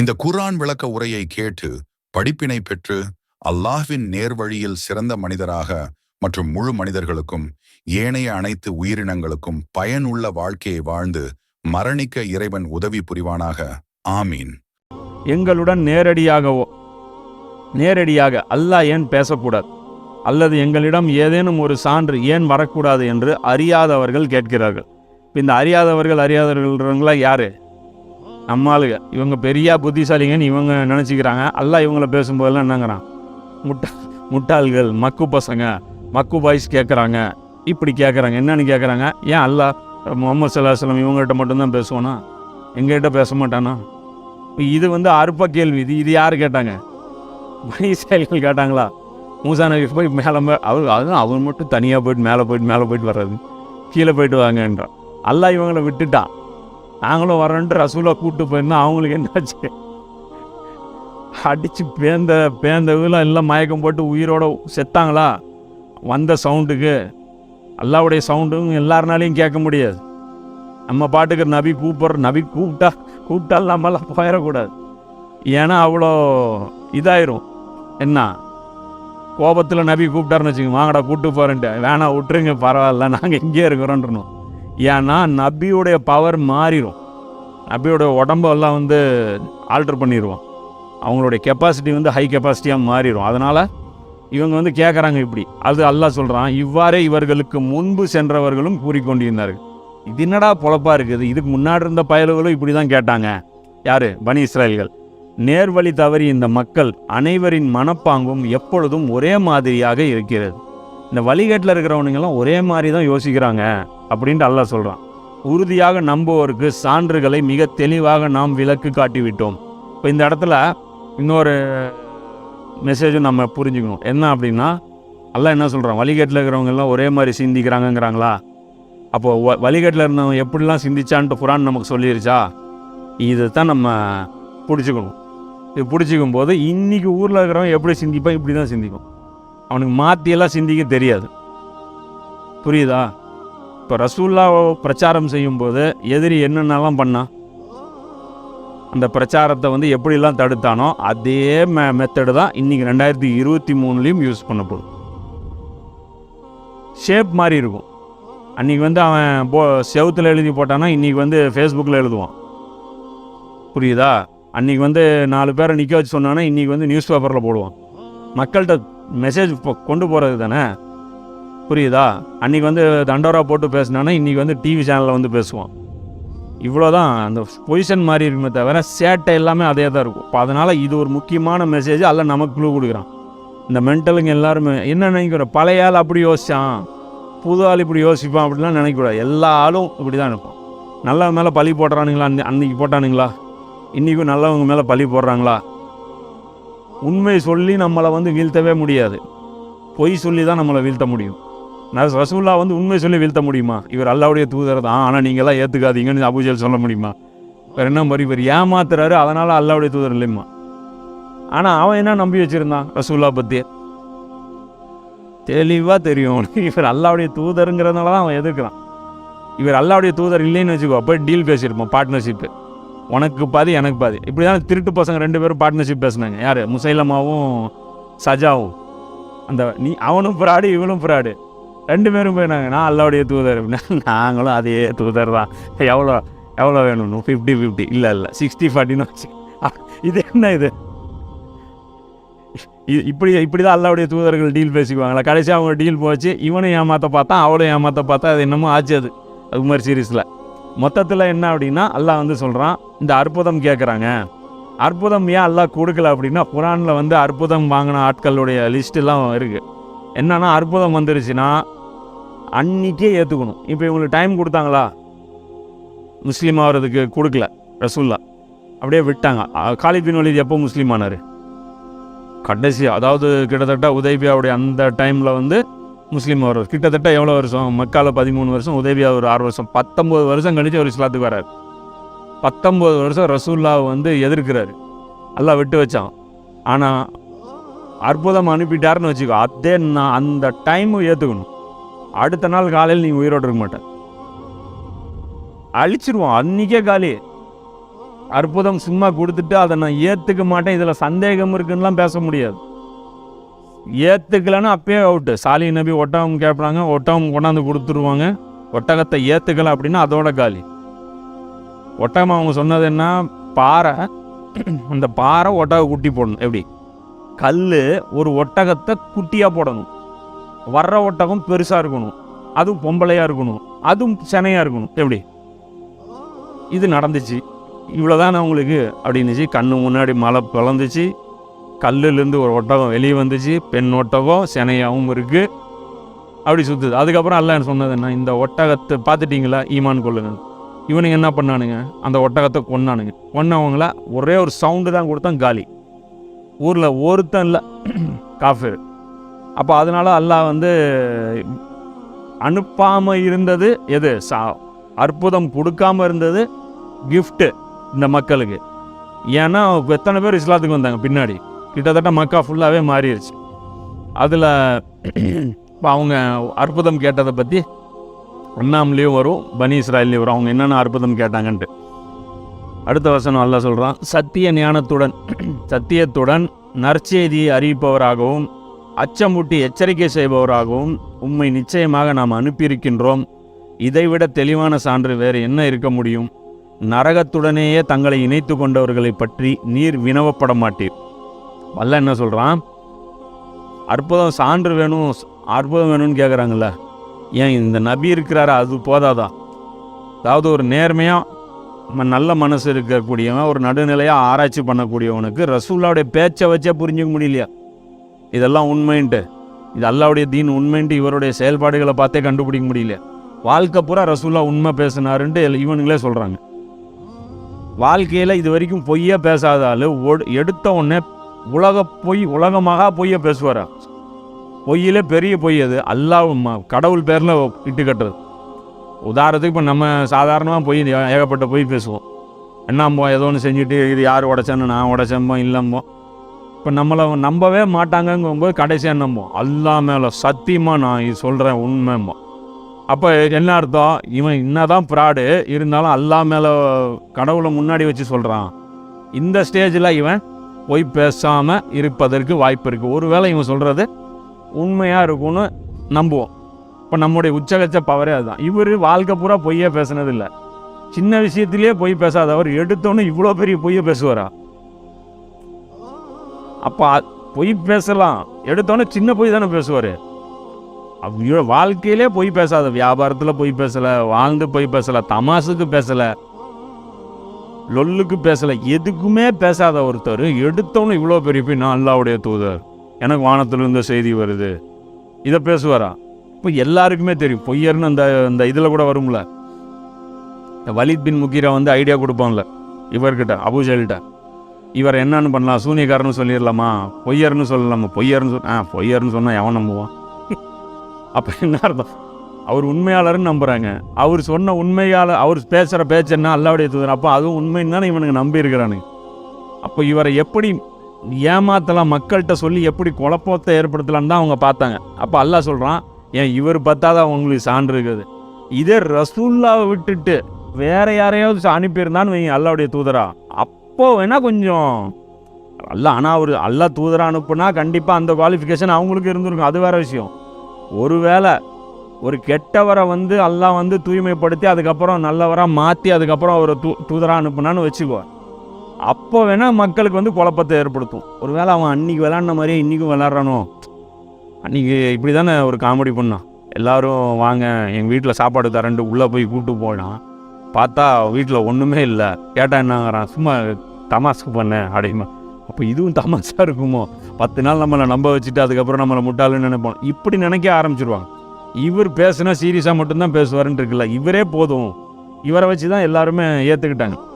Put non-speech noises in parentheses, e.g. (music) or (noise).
இந்த குர்ஆன் விளக்க உரையை கேட்டு படிப்பினை பெற்று அல்லாஹ்வின் நேர்வழியில் சிறந்த மனிதராக மற்றும் முழு மனிதர்களுக்கும் ஏனைய அனைத்து உயிரினங்களுக்கும் பயனுள்ள வாழ்க்கையை வாழ்ந்து மரணிக்க இறைவன் உதவி புரிவானாக. ஆமீன். எங்களுடன் நேரடியாகவோ நேரடியாக அல்லாஹ் ஏன் பேசக்கூடாது? அல்லது எங்களிடம் ஏதேனும் ஒரு சான்று ஏன் வரக்கூடாது என்று அறியாதவர்கள் கேட்கிறார்கள். இந்த அறியாதவர்கள் அறியாதவர்கள்ங்களா யாரு? நம்ம ஆளுங்க. இவங்க பெரிய புத்திசாலிங்கன்னு இவங்க நினச்சிக்கிறாங்க. எல்லாம் இவங்கள பேசும்போதெல்லாம் என்னங்கிறான்? முட்டா முட்டாள்கள் மக்கு பசங்க மக்கு பாய்ஸ் கேட்குறாங்க இப்படி கேட்குறாங்க என்னன்னு கேட்குறாங்க ஏன் அல்லாஹ் முகமது சல்லாஹ் இவங்ககிட்ட மட்டும்தான் பேசுவானா? எங்ககிட்ட பேச மாட்டானா? இது வந்து அற்ப கேள்வி. இது இது யார் கேட்டாங்க? இஸ்ரேல்கள் கேட்டாங்களா? மூசா நபி போய் மேலே அவர் அதுவும் அவர் மட்டும் தனியாக போயிட்டு மேலே போயிட்டு மேலே போயிட்டு வர்றது. கீழே போயிட்டு வாங்கன்றான். அல்லா இவங்களை விட்டுட்டான். நாங்களும் வரோன்ட்டு ரசூலை கூப்பிட்டு போயிருந்தோம். அவங்களுக்கு என்னாச்சு? அடித்து பேந்த பேந்த இதெல்லாம் எல்லாம் மயக்கம் போட்டு உயிரோட செத்தாங்களா? வந்த சவுண்டுக்கு. அல்லாவுடைய சவுண்டும் எல்லாருனாலையும் கேட்க முடியாது. நம்ம பாட்டுக்கு நபி கூப்பிட்ற நபி கூப்பிட்டா கூப்பிட்டால் நம்மளாம் போயிடக்கூடாது. ஏன்னா அவ்வளோ இதாயிரும். என்ன? கோபத்தில் நபி கூப்பிட்டாருன்னு வச்சுக்கோங்க. வாங்கடா கூப்பிட்டு போகிறேன்ட்டு வேணாம் விட்டுருங்க பரவாயில்ல. நாங்கள் இங்கே இருக்கிறோன்றணும் ஏன்னா நபியுடைய பவர் மாறிடும் நபியோட உடம்பெல்லாம் வந்து ஆல்டர் பண்ணிடுவோம் அவங்களுடைய கெப்பாசிட்டி வந்து ஹை கெப்பாசிட்டியாக மாறிடும் அதனால் இவங்க வந்து கேட்குறாங்க இப்படி. அது அல்லாஹ் சொல்கிறான் இவ்வாறே இவர்களுக்கு முன்பு சென்றவர்களும் கூறிக்கொண்டிருந்தார்கள். இது என்னடா பொழப்பாக இருக்குது? இதுக்கு முன்னாடி இருந்த பயல்களும் இப்படி தான் கேட்டாங்க. யார்? பனி இஸ்ராயல்கள் நேர்வழி தவறி இந்த மக்கள் அனைவரின் மனப்பாங்கும் எப்பொழுதும் ஒரே மாதிரியாக இருக்கிறது. இந்த வழிகேட்டில் இருக்கிறவனுங்கெல்லாம் ஒரே மாதிரி தான் யோசிக்கிறாங்க அப்படின்ட்டு அல்லாஹ் சொல்கிறான் உறுதியாக நம்புவோருக்கு சான்றுகளை மிக தெளிவாக நாம் விளக்கு காட்டிவிட்டோம். இப்போ இந்த இடத்துல இன்னொரு மெசேஜும் நம்ம புரிஞ்சுக்கணும். என்ன அப்படின்னா எல்லாம் என்ன சொல்கிறோம் வழிகேட்டில் இருக்கிறவங்கெல்லாம் ஒரே மாதிரி சிந்திக்கிறாங்கங்கிறாங்களா? அப்போது வ வழிகேட்டில் இருந்தவங்க எப்படிலாம் சிந்திச்சான்ட்டு குரான் நமக்கு சொல்லிருச்சா? இது தான் நம்ம பிடிச்சிக்கணும் இது பிடிச்சிக்கும் போது இன்றைக்கி ஊரில் இருக்கிறவன் எப்படி சிந்திப்பான்? இப்படி தான் சிந்திக்கும் அவனுக்கு மாற்றியெல்லாம் சிந்திக்க தெரியாது. புரியுதா? இப்போ ரசூல்லா பிரச்சாரம் செய்யும்போது எதிரி என்னென்னலாம் பண்ணான் அந்த பிரச்சாரத்தை வந்து எப்படிலாம் தடுத்தானோ அதே மெ மெத்தடு தான் இன்றைக்கி ரெண்டாயிரத்தி இருபத்தி மூணுலேயும் யூஸ் பண்ணப்படும். ஷேப் மாதிரி இருக்கும். அன்றைக்கி வந்து அவன் போ செவுத்தில் எழுதி போட்டானா இன்றைக்கி வந்து ஃபேஸ்புக்கில் எழுதுவான். புரியுதா? அன்றைக்கி வந்து நாலு பேரை நிற்க வச்சு சொன்னானா இன்றைக்கி வந்து நியூஸ் பேப்பரில் போடுவான் மக்கள்கிட்ட மெசேஜ் கொண்டு போகிறது தானே? புரியுதா? அன்றைக்கி வந்து தண்டோரா போட்டு பேசினானா இன்றைக்கி வந்து டிவி சேனலில் வந்து பேசுவான். இவ்வளோதான் அந்த பொசிஷன் மாதிரி இருக்குமே தவிர சேட்டை எல்லாமே அதே தான் இருக்கும். இப்போ அதனால் இது ஒரு முக்கியமான மெசேஜ் அல்ல நமக்கு குழு கொடுக்குறான். இந்த மென்டலுங்க எல்லாருமே என்ன நினைக்கிறோம் பழைய ஆள் அப்படி யோசித்தான் புது ஆள் இப்படி யோசிப்பான் அப்படிலாம் நினைக்கக்கூடாது. எல்லா ஆளும் இப்படி தான் இருப்பான். நல்லவங்க மேலே பழி போடுறானுங்களா? அன்னை- அன்னைக்கு போட்டானுங்களா? இன்றைக்கும் நல்லவங்க மேலே பழி போடுறாங்களா? உண்மை சொல்லி நம்மளை வந்து வீழ்த்தவே முடியாது. பொய் சொல்லி தான் நம்மளை வீழ்த்த முடியும். நான் ரசூல்லா வந்து உண்மை சொல்லி வீழ்த்த முடியுமா? இவர் அல்லாவுடைய தூதர் தான். ஆனால் நீங்களாம் ஏற்றுக்காதீங்கன்னு அபுஜல் சொல்ல முடியுமா? வேறு என்ன மாதிரி இவர் ஏமாத்துறாரு அதனால் அல்லாவுடைய தூதர் இல்லைம்மா. ஆனால் அவன் என்ன நம்பி வச்சுருந்தான் ரசூல்லா பற்றி தெளிவாக தெரியும். இவர் அல்லாவுடைய தூதருங்கிறதுனால தான் அவன் எதிர்க்கிறான். இவர் அல்லாவுடைய தூதர் இல்லைன்னு வச்சுக்கோ அப்போ டீல் பேசியிருப்போம் பார்ட்னர்ஷிப்பு உனக்கு பாதி எனக்கு பாதி. இப்படி தான் திருட்டு பசங்க ரெண்டு பேரும் பார்ட்னர்ஷிப் பேசுனாங்க. யார்? முசைலமாவும் சஜாவும். அந்த நீ அவனும் ஃப்ராடு இவனும் ஃப்ராடு ரெண்டு பேரும் போயினாங்க நான் அல்லாவுடைய தூதர். அப்படின்னா நாங்களும் அதே தூதர் தான். எவ்வளோ எவ்வளோ வேணும் ஃபிஃப்டி ஃபிஃப்டி இல்லை இல்லை. சிக்ஸ்டி ஃபார்ட்டின்னு வச்சு. இது என்ன இது? இது இப்படி இப்படி தான் அல்லாவுடைய தூதர்கள் டீல் பேசிக்குவாங்களா? கடைசி அவங்க டீல் போச்சு. இவனை ஏமாற்ற பார்த்தா அவளை ஏமாற்ற பார்த்தா அது என்னமோ ஆச்சு அது. அது மாதிரி சீரீஸில் மொத்தத்தில் என்ன அப்படின்னா அல்லாஹ் வந்து சொல்கிறான் இந்த அற்புதம் கேட்குறாங்க அற்புதம் ஏன் அல்லாஹ் கொடுக்கல அப்படின்னா குரானில் வந்து அற்புதம் வாங்கின ஆட்களுடைய லிஸ்ட்டெல்லாம் இருக்குது என்னன்னா அற்புதம் வந்துருச்சுன்னா அன்னைக்கே ஏற்றுக்கணும் இப்போ இவங்களுக்கு டைம் கொடுத்தாங்களா? முஸ்லீம் ஆகிறதுக்கு கொடுக்கல. ரசூல்லா. அப்படியே விட்டாங்க. அ- காலித் பின் வலீத் எப்போ முஸ்லீம் ஆனார்? கடைசி அதாவது கிட்டத்தட்ட உதய்பியாவுடைய அந்த டைமில் வந்து முஸ்லீம் ஆகிறார் கிட்டத்தட்ட எவ்வளோ வருஷம்? மக்கால பதிமூணு வருஷம் உதய்பியா ஒரு ஆறு வருஷம். பத்தொம்போது வருஷம் கழிச்சு அவர் இஸ்லாத்துக்கு வரார். பத்தொம்போது வருஷம் ரசூல்லாவை வந்து எதிர்க்கிறாரு. எல்லாம் விட்டு வச்சான். ஆனால் அற்புதம் அனுப்பிட்டாருன்னு வச்சுக்கோ அதே நான் அந்த டைமும் ஏற்றுக்கணும் அடுத்த நாள் காலையில் நீ உயிரோடு இருக்க மாட்டேன் அழிச்சிருவோம் அன்றைக்கே காலி. அற்புதம் சும்மா கொடுத்துட்டு அதை நான் ஏற்றுக்க மாட்டேன் இதில் சந்தேகம் இருக்குன்னுலாம் பேச முடியாது. ஏற்றுக்கலன்னா அப்பயே அவுட்டு சாலி நபி ஒட்டகம் கேட்பாங்க ஒட்டகம் கொண்டாந்து கொடுத்துருவாங்க. ஒட்டகத்தை ஏற்றுக்கல அப்படின்னா அதோட காலி. ஒட்டகம் அவங்க சொன்னது என்ன? பாறை அந்த பாறை ஒட்டக குட்டி போடணும். எப்படி? கல் ஒரு ஒட்டகத்தை குட்டியாக போடணும். வர்ற ஒட்டகம் பெருசாக இருக்கணும். அதுவும் பொம்பளையாக இருக்கணும். அதுவும் செனையாக இருக்கணும். எப்படி? இது நடந்துச்சு. இவ்வளோதான் அவங்களுக்கு அப்படின்னுச்சு. கண்ணு முன்னாடி மழை பிளந்துச்சு கல்லுலேருந்து ஒரு ஒட்டகம் வெளியே வந்துச்சு. பெண் ஒட்டகம் செனையாகவும் இருக்குது அப்படி சுற்றுது அதுக்கப்புறம் அல்ல சொன்னது என்ன? இந்த ஒட்டகத்தை பார்த்துட்டிங்களா? ஈமான் கொள்ளுங்க இவனுங்க என்ன பண்ணானுங்க? அந்த ஒட்டகத்தை கொன்னானுங்க. கொன்னவங்கள ஒரே ஒரு சவுண்டு தான் கொடுத்தான் காலி. ஊரில் ஒருத்தன் இல்லை. (clears throat) காஃபர். அப்போ அதனால அல்லாஹ் வந்து அனுப்பாமல் இருந்தது எது? சா அற்புதம் கொடுக்காம இருந்தது கிஃப்ட்டு இந்த மக்களுக்கு. ஏன்னா எத்தனை பேர் இஸ்லாத்துக்கு வந்தாங்க பின்னாடி? கிட்டத்தட்ட மக்கா ஃபுல்லாகவே மாறிடுச்சு அதில் இப்போ அவங்க அற்புதம் கேட்டதை பற்றி ஒன்னாம்லேயும் வரும் பனி இஸ்ராயிலையும் வரும். அவங்க என்னென்ன அற்புதம் கேட்டாங்கன்ட்டு. அடுத்த வசனம் அல்லாஹ் சொல்கிறான் சத்திய ஞானத்துடன் சத்தியத்துடன் நற்செய்தியை அறிவிப்பவராகவும் அச்சமூட்டி எச்சரிக்கை செய்பவராகவும் உம்மை நிச்சயமாக நாம் அனுப்பியிருக்கின்றோம். இதைவிட தெளிவான சான்று வேறு என்ன இருக்க முடியும்? நரகத்துடனேயே தங்களை இணைத்து கொண்டவர்களை பற்றி நீர் வினவப்பட மாட்டீர். வல்ல என்ன சொல்கிறான் அற்புதம் சான்று வேணும் அற்புதம் வேணும்னு கேட்குறாங்கல்ல ஏன் இந்த நபி இருக்கிறாரா? அது போதாதா? அதாவது ஒரு நேர்மையாக நல்ல மனசு இருக்கக்கூடியவன் ஒரு நடுநிலையாக ஆராய்ச்சி பண்ணக்கூடியவனுக்கு ரசூல்லாவுடைய பேச்சை வச்சே புரிஞ்சுக்க முடியலையா? இதெல்லாம் உண்மைன்ட்டு. இது அல்லாவுடைய தீன் உண்மைன்ட்டு இவருடைய செயல்பாடுகளை பார்த்தே கண்டுபிடிக்க முடியல. வாழ்க்கை பூரா ரசூல்லா உண்மை பேசினாருன்ட்டு இவனுங்களே சொல்கிறாங்க வாழ்க்கையில் இது வரைக்கும் பொய்யே பேசாத ஆள் ஒடு- எடுத்த உடனே உலக பொய் உலகமாக பொய்யை பேசுவாரா? பொய்யிலே பெரிய பொய் அது. அல்லாஹ் ம- கடவுள் பேரில் இட்டு கட்டுறது. உதாரணத்துக்கு இப்போ நம்ம சாதாரணமாக பொய் ஏகப்பட்ட பொய் பேசுவோம். என்னம்போ ஏதோ ஒன்று செஞ்சுட்டு இது யார் உடைச்சேன்னு நான் உடைச்சம்போ இல்லம்போ இப்போ நம்மளை நம்பவே மாட்டாங்கங்கும்போது கடைசியாக நம்போம் அல்லா மேலே சத்தியமாக நான் இது சொல்கிறேன் உண்மைமா அப்போ என்ன அர்த்தம்? இவன் என்னதான் ப்ராடு இருந்தாலும் அல்லா மேலே கடவுளை முன்னாடி வச்சு சொல்கிறான் இந்த ஸ்டேஜில் இவன் போய் பேசாமல் இருப்பதற்கு வாய்ப்பு இருக்குது ஒருவேளை இவன் சொல்கிறது உண்மையாக இருக்கும்னு நம்புவோம். இப்போ நம்முடைய உச்சகச்ச பவரே அதுதான். இவர் வாழ்க்கை பூரா பொய்யே பேசுனதில்லை. சின்ன விஷயத்திலேயே பொய் பேசாதவர். எடுத்தோன்னே இவ்வளோ பெரிய பொய்யை பேசுவாரா? அப்போ பொய் பேசலாம். எடுத்தோன்னே சின்ன பொய் தானே பேசுவார். அவ்வளோ வாழ்க்கையிலே பொய் பேசாத வியாபாரத்தில் பொய் பேசலை வாழ்ந்து பொய் பேசலை தமாசுக்கு பேசலை லொல்லுக்கு பேசலை எதுக்குமே பேசாத ஒருத்தர் எடுத்தோன்னு இவ்வளோ பெரிய போய் நான் அல்லாவுடைய தூதர். எனக்கு வானத்திலிருந்து செய்தி வருது. இதை பேசுவாரா? இப்போ எல்லாருக்குமே தெரியும். பொய்யர்னு அந்த அந்த இதில் கூட வரும்ல. இந்த வலித் பின் முக்கீரா வந்து ஐடியா கொடுப்பான்ல இவர்கிட்ட அபுஜல்கிட்ட இவர் என்னன்னு பண்ணலாம். சூனியக்காரன்னு சொல்லிடலாமா பொய்யர்னு சொல்லலாமா? பொய்யர்னு சொல் ஆ பொய்யர்னு சொன்னால் எவன் நம்புவான்? அப்போ என்ன அர்த்தம்? அவர் உண்மையாளர்னு நம்புகிறாங்க அவர் சொன்ன உண்மையாளர் அவர் பேசுகிற பேச்சு என்ன? அல்லாவுடைய தூதர். அப்போ அதுவும் உண்மைன்னு தானே இவனுக்கு நம்பியிருக்கிறானுங்க அப்போ இவரை எப்படி ஏமாத்தலாம்? மக்கள்கிட்ட சொல்லி எப்படி குழப்பத்தை ஏற்படுத்தலாம்னு தான் அவங்க பார்த்தாங்க. அப்போ அல்லாஹ் சொல்கிறான் ஏன் இவர் பார்த்தாதான் உங்களுக்கு சான்று இருக்குது? இதே ரசூல்லாவை விட்டுட்டு வேற யாரையாவது அனுப்பியிருந்தான்னு வைங்க அல்லாவுடைய தூதரா. அப்போ வேணால் கொஞ்சம். அல்ல ஆனால் அவர் அல்லா தூதரா அனுப்புனா கண்டிப்பாக அந்த குவாலிஃபிகேஷன் அவங்களுக்கு இருந்திருக்கும். அது வேற விஷயம். ஒருவேளை ஒரு கெட்டவரை வந்து எல்லாம் வந்து தூய்மைப்படுத்தி அதுக்கப்புறம் நல்லவராக மாற்றி அதுக்கப்புறம் அவரை தூ தூதராக அனுப்புனான்னு வச்சுக்குவேன் அப்போ வேணால் மக்களுக்கு வந்து குழப்பத்தை ஏற்படுத்தும். ஒருவேளை அவன் அன்றைக்கி விளாட்ன மாதிரியே இன்றைக்கும் விளாட்றானோ அன்றைக்கி இப்படி தானே ஒரு காமெடி பண்ணான் எல்லாரும் வாங்க எங்கள் வீட்டில் சாப்பாடு தரேன்ட்டு உள்ளே போய் கூப்பிட்டு போனான். பார்த்தா வீட்டில் ஒன்றுமே இல்லை. கேட்டால் என்னங்கிறான். சும்மா தமாஸ்க்கு பண்ணேன் அப்படிமா அப்போ இதுவும் தமாசாக இருக்குமோ? பத்து நாள் நம்மளை நம்ப வச்சுட்டு அதுக்கப்புறம் நம்மளை முட்டாளுன்னு நினைப்போம். இப்படி நினைக்க ஆரம்பிச்சிருவாங்க. இவர் பேசுனா சீரியஸாக மட்டும்தான் பேசுவாருன்னு இருக்குல்ல. இவரே போதும். இவரை வச்சு தான் எல்லாருமே ஏற்றுக்கிட்டாங்க